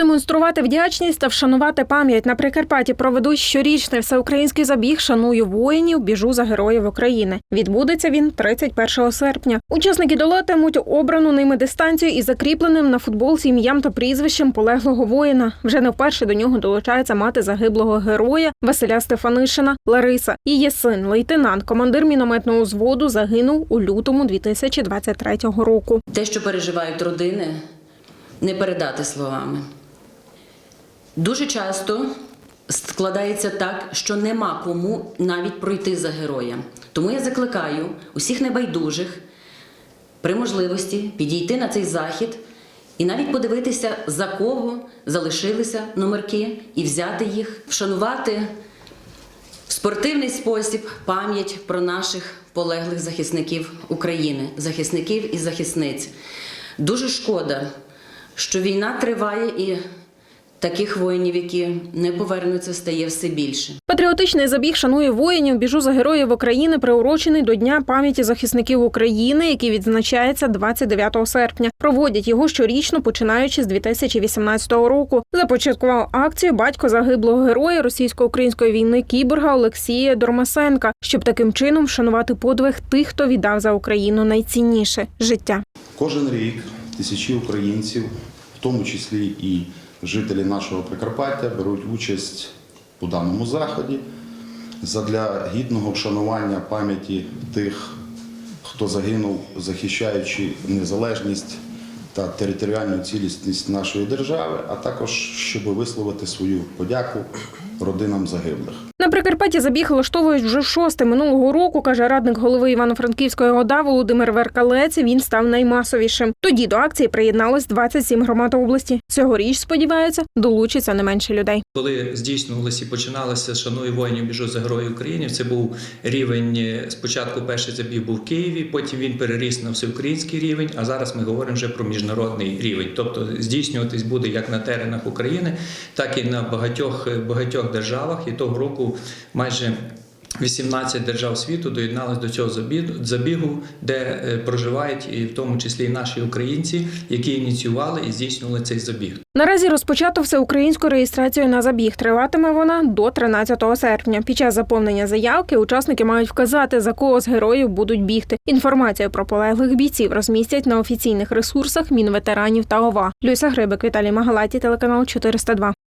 Продемонструвати вдячність та вшанувати пам'ять на Прикарпатті проведуть щорічний всеукраїнський забіг Шаную воїнів. Біжу за героїв України. Відбудеться він 31 серпня. Учасники долатимуть обрану ними дистанцію із закріпленим на футболці ім'ям та прізвищем полеглого воїна. Вже не вперше до нього долучається мати загиблого героя Василя Стефанишина Лариса. Її син, лейтенант, командир мінометного взводу, загинув у лютому 2023 року. Те, що переживають родини, не передати словами. Дуже часто складається так, що нема кому навіть пройти за героя. Тому я закликаю усіх небайдужих при можливості підійти на цей захід і навіть подивитися, за кого залишилися номерки, і взяти їх, вшанувати в спортивний спосіб пам'ять про наших полеглих захисників України, захисників і захисниць. Дуже шкода, що війна триває і таких воїнів, які не повернуться, стає все більше. Патріотичний забіг шанує воїнів. Біжу за героїв України, приурочений до Дня пам'яті захисників України, який відзначається 29 серпня. Проводять його щорічно, починаючи з 2018 року. Започаткував акцію батько загиблого героя російсько-української війни кіборга Олексія Дормасенка, щоб таким чином вшанувати подвиг тих, хто віддав за Україну найцінніше життя. Кожен рік тисячі українців, в тому числі і жителі нашого Прикарпаття, беруть участь у даному заході задля гідного вшанування пам'яті тих, хто загинув, захищаючи незалежність та територіальну цілісність нашої держави, а також щоб висловити свою подяку родинам загиблих. На Прикарпатті забіг влаштовують вже шосте минулого року, каже радник голови Івано-Франківської ОДА Володимир Веркалець. Він став наймасовішим. Тоді до акції приєдналось 27 громад області. Цьогоріч, сподіваються, долучиться не менше людей. Коли здійснювалося і починалося «Шаную воїнів, біжу за героїв України, це був рівень. е, Спочатку перший забіг був в Києві, потім він переріс на всеукраїнський рівень. А зараз ми говоримо вже про міжнародний рівень. Тобто здійснюватись буде як на теренах України, так і на багатьох багатьох державах. І того року майже 18 держав світу доєдналися до цього забігу, де е, проживають і в тому числі і наші українці, які ініціювали і здійснювали цей забіг. Наразі розпочато всеукраїнську реєстрацію на забіг. Триватиме вона до 13 серпня. Під час заповнення заявки учасники мають вказати, за кого з героїв будуть бігти. Інформацію про полеглих бійців розмістять на офіційних ресурсах Мінветеранів та ОВА. Люся Грибик, Віталій Магалаті, телеканал 402.